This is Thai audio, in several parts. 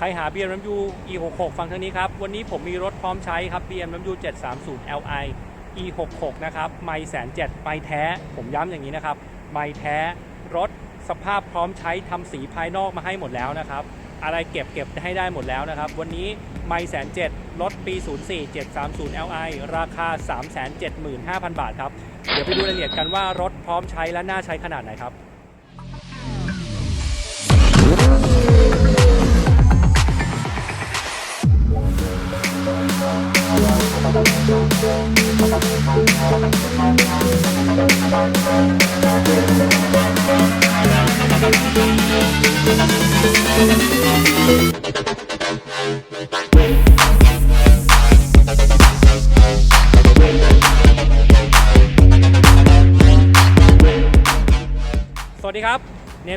ใครหา BMW E66 ฟังทางนี้ครับ วันนี้ผมมีรถพร้อมใช้ครับ BMW 730 Li E66 นะครับไม่แสนเจ็ดไม่แท้ ผมย้ำอย่างนี้นะครับไม่แท้รถสภาพพร้อมใช้ทำสีภายนอกมาให้หมดแล้วนะครับ อะไรเก็บเก็บให้ได้หมดแล้วนะครับ วันนี้ไม่แสนเจ็ดรถปี 04 730 Li ราคา 375,000 บาทครับ เดี๋ยวไปดูรายละเอียดกันว่ารถพร้อมใช้และน่าใช้ขนาดไหนครับ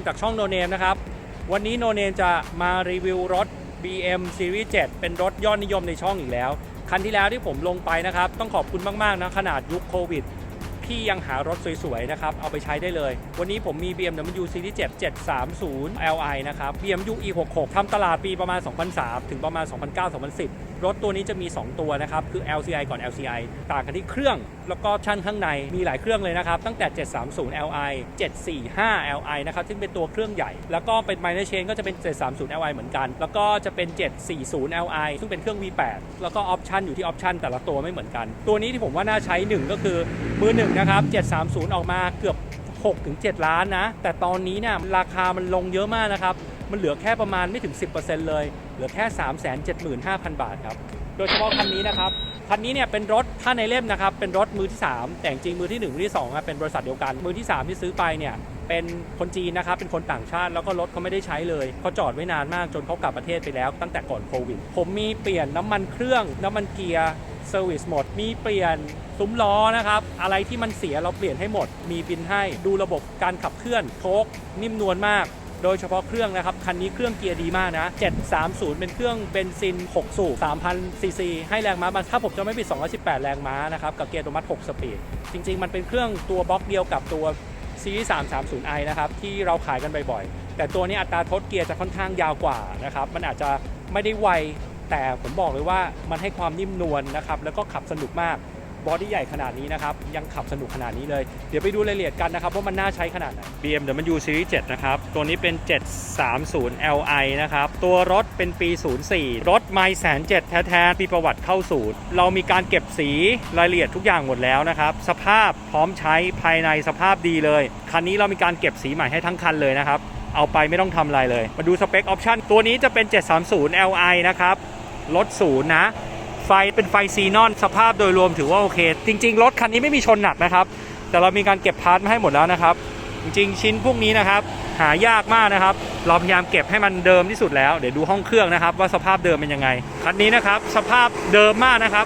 มจากช่องโนเนมนะครับ วันนี้โนเนมจะมารีวิวรถ BM Series 7 เป็นรถยอดนิยมในช่องอีกแล้ว คันที่แล้วที่ผมลงไปนะครับ ต้องขอบคุณมาก ๆ นะ ขนาดยุคโควิด พี่ยังหารถสวย ๆ นะครับ เอาไปใช้ได้เลย วันนี้ผมมี BMW Series 7 730 Li นะครับ BMW E66 ทำตลาดปีประมาณ 2003 ถึงประมาณ 2009-2010 รถตัวนี้จะมี 2 ตัวนะครับ คือ LCI ก่อน LCI ต่างกันที่เครื่องแล้วก็ชั้นข้างในมีหลายเครื่องเลยนะครับ ตั้งแต่ 730 Li 745 Li นะครับ ซึ่งเป็นตัวเครื่องใหญ่ แล้วก็เป็น minor chain ก็จะเป็น 730 Li เหมือนกัน แล้วก็จะเป็น 740 Li ซึ่งเป็นเครื่อง V8 แล้วก็ออปชันอยู่ที่ออปชันแต่ละตัวไม่เหมือนกัน ตัวนี้ที่ผมว่าน่าใช้หนึ่งก็คือมือหนึ่งนะครับ730 ออกมาเกือบ 6-7 ล้านนะ แต่ตอนนี้เนี่ยราคามันลงเยอะมากนะครับ มันเหลือแค่ประมาณไม่ถึง 10%เลยเห ลือแค่ 375,000 บาทครับ โดยเฉพาะคันนี้นะครับ คันนี้เนี่ยเป็นรถถ้าในเล่มนะครับ เป็นรถมือที่ 3 แต่จริงมือที่ 1 มือที่2ครับเป็นบริษัทเดียวกัน มือที่ 3 ที่ซื้อไปเนี่ยเป็นคนจีนนะครับ เป็นคนต่างชาติ แล้วก็รถเขาไม่ได้ใช้เลย เขาจอดไว้นานมากจนเขากลับประเทศไปแล้ว ตั้งแต่ก่อนโควิด ผมมีเปลี่ยนน้ำมันเครื่อง น้ำมันเกียร์เซอร์วิสหมด มีเปลี่ยนซุ้มล้อนะครับ อะไรที่มันเสียเราเปลี่ยนให้หมด มีบินให้ ดูระบบการขับเคลื่อนโชคนิ่มนวลมาก โดยเฉพาะเครื่องนะครับ คันนี้เครื่องเกียร์ดีมากนะ 730 เป็นเครื่องเบนซิน 6 สูบ3,000ซีซีให้แรงม้ามันถ้าผมจะไม่ผิด218 แรงม้านะครับ กับเกียร์อัตโนมัติ6สปีด จริง ๆ มันเป็นเครื่องตัวบล็อกเดียวกับตัวซีรีส์ 330i นะครับ ที่เราขายกันบ่อยๆ แต่ตัวนี้อัตราทดเกียร์จะค่อนข้างยาวกว่านะครับ มันอาจจะไม่ได้ไวแต่ผมบอกเลยว่ามันให้ความนิ่มนวลนะครับ แล้วก็ขับสนุกมาก บอดี้ใหญ่ขนาดนี้นะครับ ยังขับสนุกขนาดนี้เลย เดี๋ยวไปดูรายละเอียดกันนะครับ ว่ามันน่าใช้ขนาดไหน BMW Series 7 นะครับ ตัวนี้เป็น 730 Li นะครับ ตัวรถเป็นปี 04 รถไม่แสนเจ็ดแท้ๆมีประวัติเข้าศูนย์เรามีการเก็บสีรายละเอียดทุกอย่างหมดแล้วนะครับ สภาพพร้อมใช้ภายในสภาพดีเลย คันนี้เรามีการเก็บสีใหม่ให้ทั้งคันเลยนะครับเอาไปไม่ต้องทำอะไรเลย มาดูสเปคออปชั่นตัวนี้จะเป็น 730 Li นะครับรถศูนย์นะ ไฟเป็นไฟซีนอนสภาพโดยรวมถือว่าโอเค จริง ๆ รถคันนี้ไม่มีชนหนักนะครับ แต่เรามีการเก็บพาร์ทมาให้หมดแล้วนะครับ จริง ๆ ชิ้นพวกนี้นะครับ หายากมากนะครับ เราพยายามเก็บให้มันเดิมที่สุดแล้ว เดี๋ยวดูห้องเครื่องนะครับ ว่าสภาพเดิมเป็นยังไง คันนี้นะครับ สภาพเดิมมากนะครับ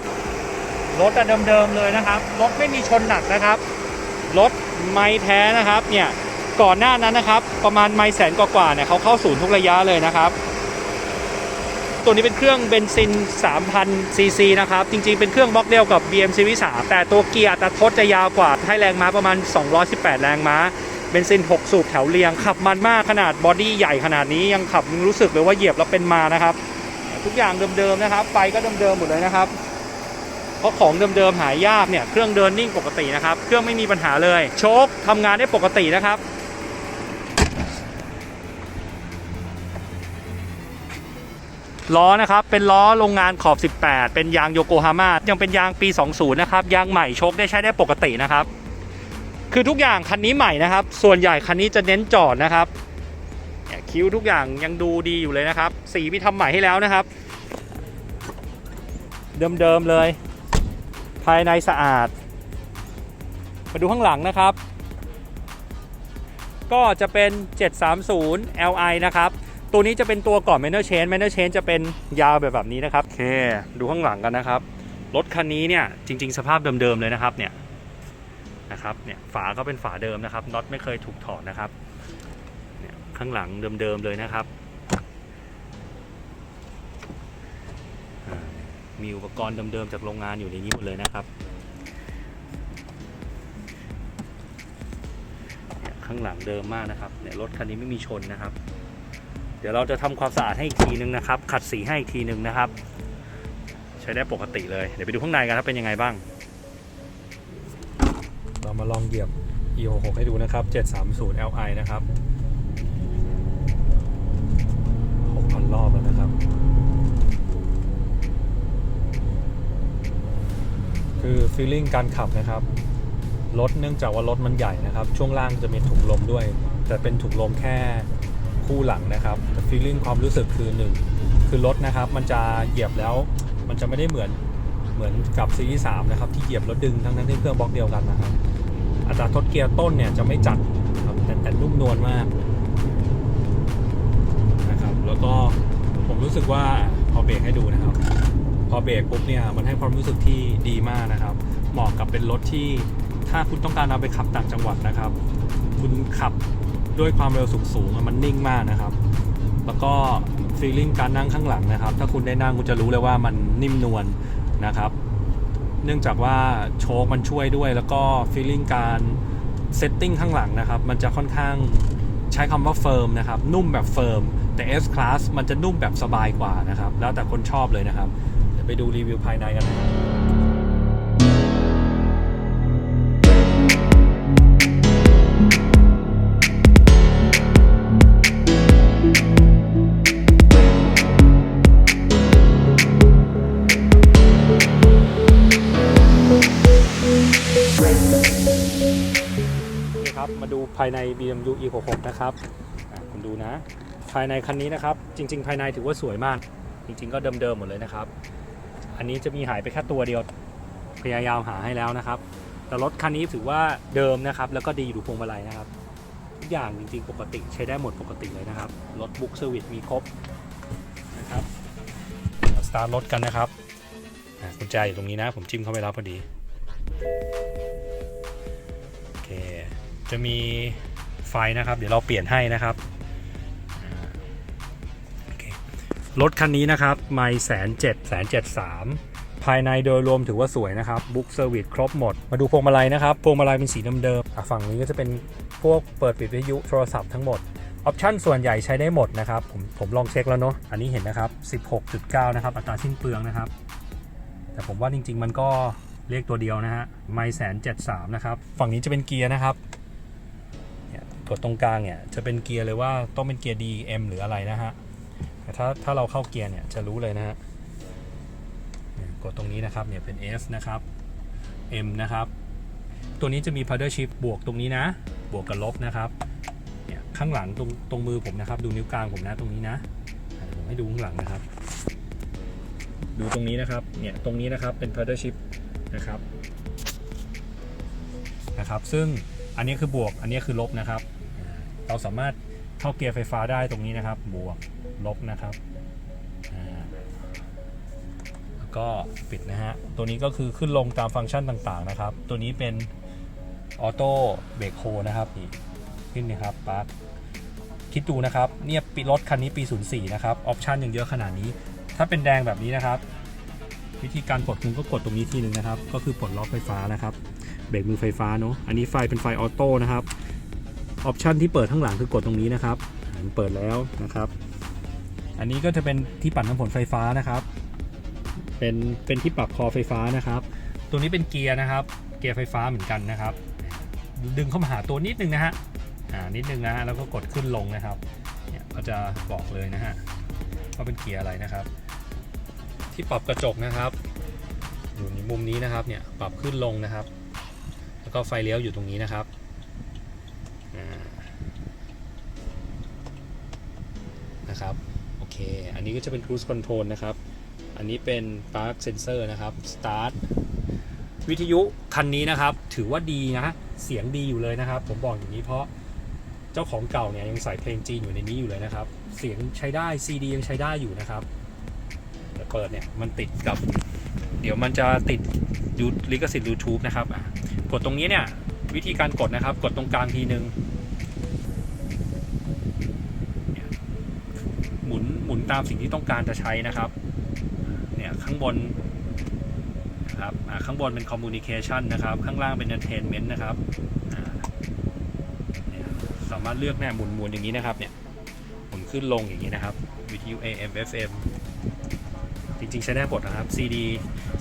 รถอะเดิมๆเลยนะครับ รถไม่มีชนหนักนะครับ รถไม่แท้นะครับ เนี่ย ก่อนหน้านั้นนะครับ ประมาณไม่แสนกว่าๆเนี่ยเขาเข้าศูนย์ทุกระยะเลยนะครับ ตัวนี้เป็นเครื่องเบนซิน 3,000 ซีซีนะครับ จริงๆ เป็นเครื่องบล็อกเดียวกับ BM Series 3แต่ตัวเกียร์อัตราทดจะยาวกว่า ให้แรงม้าประมาณ 218 แรงม้าเบนซิน 6 สูบแถวเรียง ขับมันมากขนาดบอดี้ใหญ่ขนาดนี้ยังขับรู้สึกเลยว่าเหยียบแล้วเป็นมานะครับ ทุกอย่างเดิมๆนะครับ ไฟก็เดิมๆหมดเลยนะครับเพราะของเดิมๆหายากเนี่ยเครื่องเดินนิ่งปกตินะครับ เครื่องไม่มีปัญหาเลย โชคทำงานได้ปกตินะครับ ล้อนะครับ เป็นล้อโรงงานขอบ 18 เป็นยางโยโกฮาม่ายังเป็นยางปี 20 นะครับ ยางใหม่ชคได้ใช้ได้ปกตินะครับ คือทุกอย่างคันนี้ใหม่นะครับ ส่วนใหญ่คันนี้จะเน้นจอดนะครับคิ้วทุกอย่างยังดูดีอยู่เลยนะครับ สีพี่ทำใหม่ให้แล้วนะครับ เดิมๆเลย ภายในสะอาด มาดูข้างหลังนะครับ ก็จะเป็น 730 Li นะครับ ตัวนี้จะเป็นตัวก่อน Manor Chain Manor Chain จะเป็นยาวแบบแบบนี้นะครับโอเค ดูข้างหลังกันนะครับ รถคันนี้เนี่ยจริง ๆ สภาพเดิมๆเลยนะครับเนี่ยนะครับเนี่ยฝาก็เป็นฝาเดิมนะครับน็อตไม่เคยถูกถอดนะครับเนี่ยข้างหลังเดิมๆเลยนะครับมีอุปกรณ์เดิมๆจากโรงงานอยู่ในนี้หมดเลยนะครับเนี่ยข้างหลังเดิมมากนะครับเนี่ยรถคันนี้ไม่มีชนนะครับ ดี๋ยวเราจะทำความสะอาดให้อีกทีนึงนะครับ ขัดสีให้อีกทีนึงนะครับ ใช้ได้ปกติเลย เดี๋ยวไปดูข้างในกันครับเป็นยังไงบ้าง เรามาลองเหยียบ E66 ให้ดูนะครับ 730 Li นะครับ 6,000 รอบแล้วนะครับ คือฟีลลิ่งการขับนะครับรถเนื่องจากว่ารถมันใหญ่นะครับ ช่วงล่างจะมีถุงลมด้วย แต่เป็นถุงลมแค่ คู่หลังนะครับแต่ฟีลลิ่งความรู้สึกคือหนึ่งคือรถนะครับมันจะเหยียบแล้ว มันจะไม่ได้เหมือนเหมือนกับซีรีส์3นะครับที่เหยียบแล้วดึงทั้งนั้นที่เครื่องบล็อกเดียวกันนะครับอัตราทดเกียร์ต้นเนี่ยจะไม่จัดครับแต่แต่นุ่มนวลมากนะครับแล้วก็ผมรู้สึกว่าพอเบรกให้ดูนะครับ พอเบรกปุ๊บเนี่ยมันให้ความรู้สึกที่ดีมากนะครับ เหมาะกับเป็นรถที่ถ้าคุณต้องการเอาไปขับต่างจังหวัดนะครับ คุณขับ ด้วยความเร็วสูงๆอะมันนิ่งมากนะครับ แล้วก็ฟีลลิ่งการนั่งข้างหลังนะครับ ถ้าคุณได้นั่งคุณจะรู้เลยว่ามันนิ่มนวลนะครับ เนื่องจากว่าโชคมันช่วยด้วย แล้วก็ฟีลลิ่งการเซตติ้งข้างหลังนะครับ มันจะค่อนข้างใช้คำว่าเฟิร์มนะครับ นุ่มแบบเฟิร์ม แต่ S Class มันจะนุ่มแบบสบายกว่านะครับ แล้วแต่คนชอบเลยนะครับ เดี๋ยวไปดูรีวิวภายในกันนะครับ ภายใน BMW E66 นะครับคุณดูนะ ภายในคันนี้นะครับ จริง ๆ ภายในถือว่าสวยมาก จริง ๆ ก็เดิมๆหมดเลยนะครับ อันนี้จะมีหายไปแค่ตัวเดียวพยายามหาให้แล้วนะครับ แต่รถคันนี้ถือว่าเดิมนะครับ แล้วก็ดีดูพวงมาลัยนะครับทุกอย่างจริง ๆ ปกติใช้ได้หมดปกติเลยนะครับรถบุ๊กเซอร์วิสมีครบนะครับสตาร์ทรถกันนะครับอะกุญแจอยู่ตรงนี้นะ ผมจิ้มเข้าไปแล้วพอดี จะมีไฟนะครับ เดี๋ยวเราเปลี่ยนให้นะครับรถคันนี้นะครับไม่แสนเจ็ดแสนเจ็ดสามภายในโดยรวมถือว่าสวยนะครับบุ๊กเซอร์วิสครบหมด มาดูพวงมาลัยนะครับ พวงมาลัยเป็นสีเดิมๆฝั่งนี้ก็จะเป็นพวกเปิดปิดวิทยุโทรศัพท์ทั้งหมด ออปชันส่วนใหญ่ใช้ได้หมดนะครับ ผมผมลองเช็คแล้วเนาะอันนี้เห็นนะครับ 16.9 นะครับ อัตราสิ้นเปลืองนะครับ แต่ผมว่าจริง ๆ มันก็เลขตัวเดียวนะฮะไม่แสนเจ็ดสามนะครับ ฝั่งนี้จะเป็นเกียร์นะครับ กดตรงกลางเนี่ยจะเป็นเกียร์เลยว่าต้องเป็นเกียร์ D M หรืออะไรนะฮะแต่ถ้าถ้าเราเข้าเกียร์เนี่ยจะรู้เลยนะฮะกดตรงนี้นะครับเนี่ยเป็น S นะครับ M นะครับ ตัวนี้จะมี paddle shift บวกตรงนี้นะ บวกกับลบนะครับเนี่ยข้างหลังตรงตรงมือผมนะครับ ดูนิ้วกลางผมนะตรงนี้นะผมให้ดูข้างหลังนะครับ ดูตรงนี้นะครับเนี่ยตรงนี้นะครับเป็น paddle shift นะครับนะครับ ซึ่งอันนี้คือบวกอันนี้คือลบนะครับ เราสามารถเข้าเกียร์ไฟฟ้าได้ตรงนี้นะครับ บวกลบนะครับแล้วก็ปิดนะฮะ ตัวนี้ก็คือขึ้นลงตามฟังก์ชันต่างๆนะครับ ตัวนี้เป็นออโต้เบรกโฮนะครับนี่ขึ้นนะครับปั๊บคิดดูนะครับเนี่ยปีรถคันนี้ปี 04 นะครับออปชันยังเยอะขนาดนี้ ถ้าเป็นแดงแบบนี้นะครับ วิธีการกดคุณก็กดตรงนี้ทีหนึ่งนะครับ ก็คือปลดล็อกไฟฟ้านะครับ เบรกมือไฟฟ้าเนาะอันนี้ไฟเป็นไฟออโต้นะครับ ออปชันที่เปิดข้างหลังคือกดตรงนี้นะครับอ่ามันเปิดแล้วนะครับ อันนี้ก็จะเป็นที่ปัดน้ำฝนไฟฟ้านะครับ เป็นเป็นที่ปรับคอไฟฟ้านะครับ ตัวนี้เป็นเกียร์นะครับ เกียร์ไฟฟ้าเหมือนกันนะครับ ดึงเข้ามาหาตัวนิดนึงนะฮะอ่านิดนึงนะฮะแล้วก็กดขึ้นลงนะครับเนี่ยก็จะบอกเลยนะฮะว่าเป็นเกียร์อะไรนะครับ ที่ปรับกระจกนะครับ อยู่ในมุมนี้นะครับเนี่ยปรับขึ้นลงนะครับ แล้วก็ไฟเลี้ยวอยู่ตรงนี้นะครับอ่า นะครับ โอเค อันนี้ก็จะเป็น cruise control นะครับ อันนี้เป็น park sensor นะครับ start วิทยุคันนี้นะครับ ถือว่าดีนะ เสียงดีอยู่เลยนะครับ ผมบอกอย่างนี้เพราะเจ้าของเก่าเนี่ยยังใส่เพลงจีนอยู่ในนี้อยู่เลยนะครับ เสียงใช้ได้ CD ยังใช้ได้อยู่นะครับแต่เปิดเนี่ยมันติดกับ เดี๋ยวมันจะติดยูลิขสิทธิ์ YouTube นะครับกดตรงนี้เนี่ย วิธีการกดนะครับ กดตรงกลางทีนึงหมุนหมุนตามสิ่งที่ต้องการจะใช้นะครับ เนี่ยข้างบนนะครับข้างบนเป็น Communication นะครับ ข้างล่างเป็น Entertainment นะครับสามารถเลือกเนี่ยหมุนหมุนอย่างนี้นะครับเนี่ยหมุนขึ้นลงอย่างนี้นะครับวิทยุ AM FM จริงๆใช้ได้หมดนะครับ CD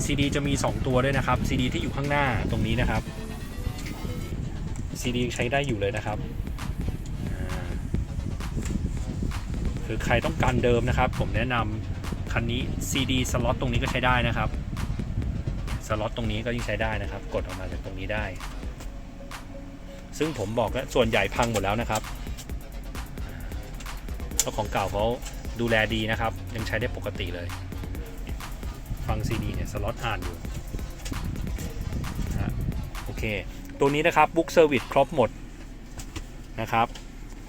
CD จะมี 2 ตัวด้วยนะครับ CD ที่อยู่ข้างหน้าตรงนี้นะครับ CD ใช้ได้อยู่เลยนะครับ คือใครต้องการเดิมนะครับ ผมแนะนำคันนี้ CD สล็อตตรงนี้ก็ใช้ได้นะครับ สล็อตตรงนี้ก็ยิ่งใช้ได้นะครับ กดออกมาจากตรงนี้ได้ ซึ่งผมบอกแล้วส่วนใหญ่พังหมดแล้วนะครับเจ้าของเก่าเขาดูแลดีนะครับ ยังใช้ได้ปกติเลย ฟังซีดีเนี่ย สล็อตอ่านอยู่นะโอเค ตัวนี้นะครับบุ๊กเซอร์วิสครบหมดนะครับ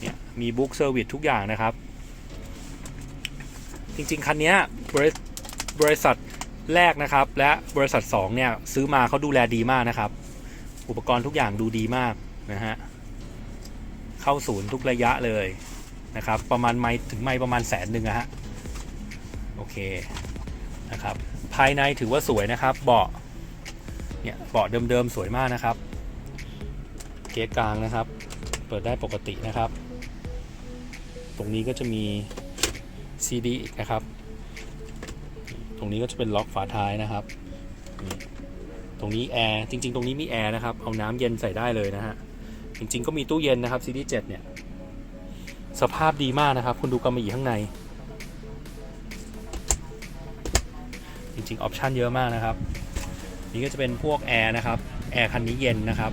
เนี่ยมีบุ๊กเซอร์วิสทุกอย่างนะครับ จริงๆ คันเนี้ยบริบริษัทแรกนะครับ และบริษัท2เนี่ยซื้อมาเขาดูแลดีมากนะครับ อุปกรณ์ทุกอย่างดูดีมากนะฮะเข้าศูนย์ทุกระยะเลยนะครับประมาณไม่ถึงไม่ประมาณแสนหนึ่งอะฮะโอเคนะครับภายในถือว่าสวยนะครับ เบาะเนี่ยเบาะเดิมๆสวยมากนะครับ เก๊กลางนะครับ เปิดได้ปกตินะครับ ตรงนี้ก็จะมี CD อีกนะครับ ตรงนี้ก็จะเป็นล็อกฝาท้ายนะครับ ตรงนี้แอร์จริง ๆ ตรงนี้มีแอร์นะครับ เอาน้ำเย็นใส่ได้เลยนะฮะ จริง ๆ ก็มีตู้เย็นนะครับ CD 7เนี่ย สภาพดีมากนะครับ คุณดูกำมะหยี่ข้างใน จริงๆออปชันเยอะมากนะครับ นี่ก็จะเป็นพวกแอร์นะครับ แอร์คันนี้เย็นนะครับ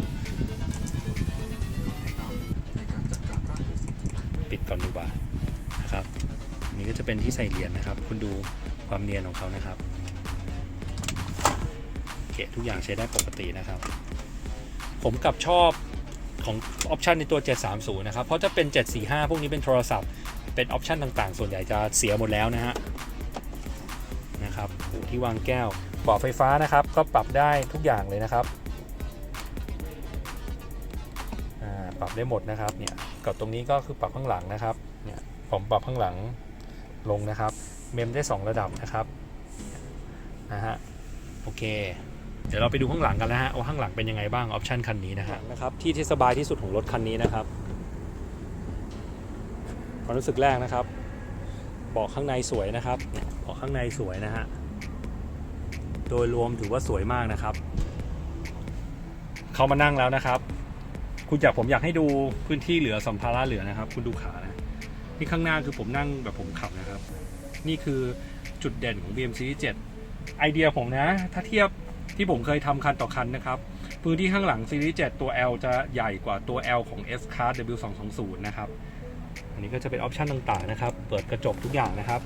จะเป็นที่ใส่เหรียญนะครับ คุณดูความเนียนของเขานะครับเกะทุกอย่างใช้ได้ปกตินะครับ ผมกับชอบของออปชันในตัว 730 นะครับ เพราะจะเป็น 745 พวกนี้เป็นโทรศัพท์ เป็นออปชันต่างๆ ส่วนใหญ่จะเสียหมดแล้วนะฮะ นะครับที่วางแก้วเบาะไฟฟ้านะครับ ก็ปรับได้ทุกอย่างเลยนะครับอ่าปรับได้หมดนะครับ เนี่ย กับตรงนี้ก็คือปรับข้างหลังนะครับ เนี่ย ผมปรับข้างหลัง ลงนะครับ เมมได้ 2 ระดับนะครับนะฮะโอเค เดี๋ยวเราไปดูข้างหลังกันนะฮะว่าข้างหลังเป็นยังไงบ้างออปชันคันนี้นะฮะนะครับที่ที่สบายที่สุดของรถคันนี้นะครับความรู้สึกแรกนะครับเบาะข้างในสวยนะครับเนี่ยเบาะข้างในสวยนะฮะโดยรวมถือว่าสวยมากนะครับ เขามานั่งแล้วนะครับ คุณอยากผมอยากให้ดูพื้นที่เหลือสัมภาระเหลือนะครับ คุณดูขานะ นี่ข้างหน้าคือผมนั่งแบบผมขับนะครับ นี่คือจุดเด่นของ BM Series 7ไอเดียผมนะ ถ้าเทียบที่ผมเคยทำคันต่อคันนะครับ พื้นที่ข้างหลัง Series 7 ตัว L จะใหญ่กว่าตัว L ของ S Class W220 นะครับ อันนี้ก็จะเป็นออปชันต่างๆนะครับ เปิดกระจกทุกอย่างนะครับ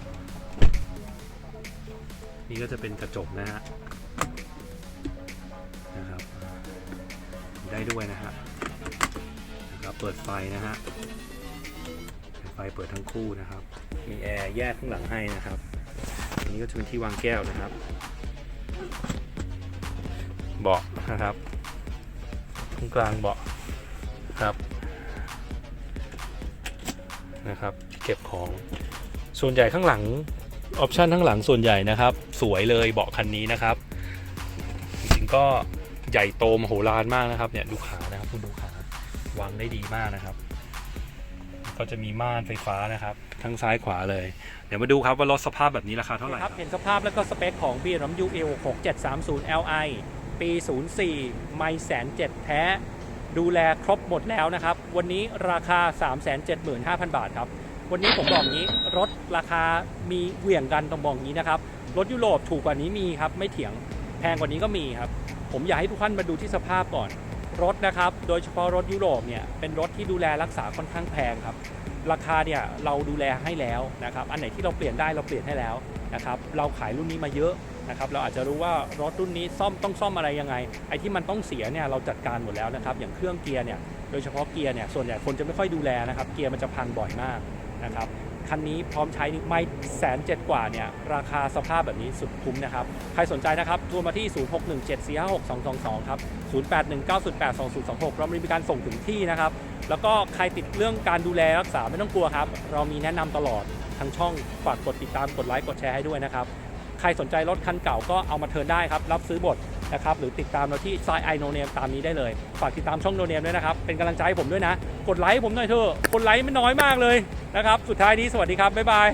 นี่ก็จะเป็นกระจกนะฮะนะครับ ได้ด้วยนะฮะนะครับ เปิดไฟนะฮะ ไฟเปิดทั้งคู่นะครับ มีแอร์แยกข้างหลังให้นะครับอันนี้ก็จะเป็นที่วางแก้วนะครับ เบาะนะครับตรงกลางเบาะครับนะครับ เก็บของส่วนใหญ่ข้างหลังออปชันข้างหลังส่วนใหญ่นะครับ สวยเลยเบาะคันนี้นะครับ จริงๆก็ใหญ่โตมโหฬารมากนะครับเนี่ยดูขานะครับคุณดูขาวางได้ดีมากนะครับ ก็จะมีม่านไฟฟ้านะครับ ทั้งซ้ายขวาเลย เดี๋ยวมาดูครับว่ารถสภาพแบบนี้ราคาเท่าไหร่ครับเห็นสภาพแล้วก็สเปคของ BMW E 6730 Li ปี 04 ไม่แสนเจ็ดแท้ ดูแลครบหมดแล้วนะครับ วันนี้ราคา 375,000 บาทครับ วันนี้ผมบอกงี้รถราคามีเหวี่ยงกันต้องบอกงี้นะครับ รถยุโรปถูกกว่านี้มีครับ ไม่เถียงแพงกว่านี้ก็มีครับ ผมอยากให้ทุกท่านมาดูที่สภาพก่อน รถนะครับ โดยเฉพาะรถยุโรปเนี่ยเป็นรถที่ดูแลรักษาค่อนข้างแพงครับ ราคาเนี่ยเราดูแลให้แล้วนะครับ อันไหนที่เราเปลี่ยนได้เราเปลี่ยนให้แล้วนะครับ เราขายรุ่นนี้มาเยอะนะครับ เราอาจจะรู้ว่ารถรุ่นนี้ซ่อมต้องซ่อมอะไรยังไง ไอ้ที่มันต้องเสียเนี่ยเราจัดการหมดแล้วนะครับ อย่างเครื่องเกียร์เนี่ย โดยเฉพาะเกียร์เนี่ย ส่วนใหญ่คนจะไม่ค่อยดูแลนะครับ เกียร์มันจะพังบ่อยมากนะครับ คันนี้พร้อมใช้ไม่แสนเจ็ดกว่าเนี่ยราคาสภาพแบบนี้สุดคุ้มนะครับ ใครสนใจนะครับโทรมาที่ 0617456222 ครับ 0819082026 เรามีการส่งถึงที่นะครับ แล้วก็ใครติดเรื่องการดูแลรักษาไม่ต้องกลัวครับ เรามีแนะนำตลอดทางช่องฝากกดติดตามกดไลค์กดแชร์ให้ด้วยนะครับ ใครสนใจรถคันเก่าก็เอามาเทิร์นได้ครับรับซื้อหมด นะครับหรือติดตามเราที่ s ายไอโนเนมตามนี้ได้เลย ฝากติดตามช่องโนเนมด้วยนะครับ เป็นกำลังใจให้ผมด้วยนะ กดไลค์ให้ผมหน่อยเถอะกดไลค์ไม่น้อยมากเลยนะครับ สุดท้ายนี้สวัสดีครับบ๊ายบาย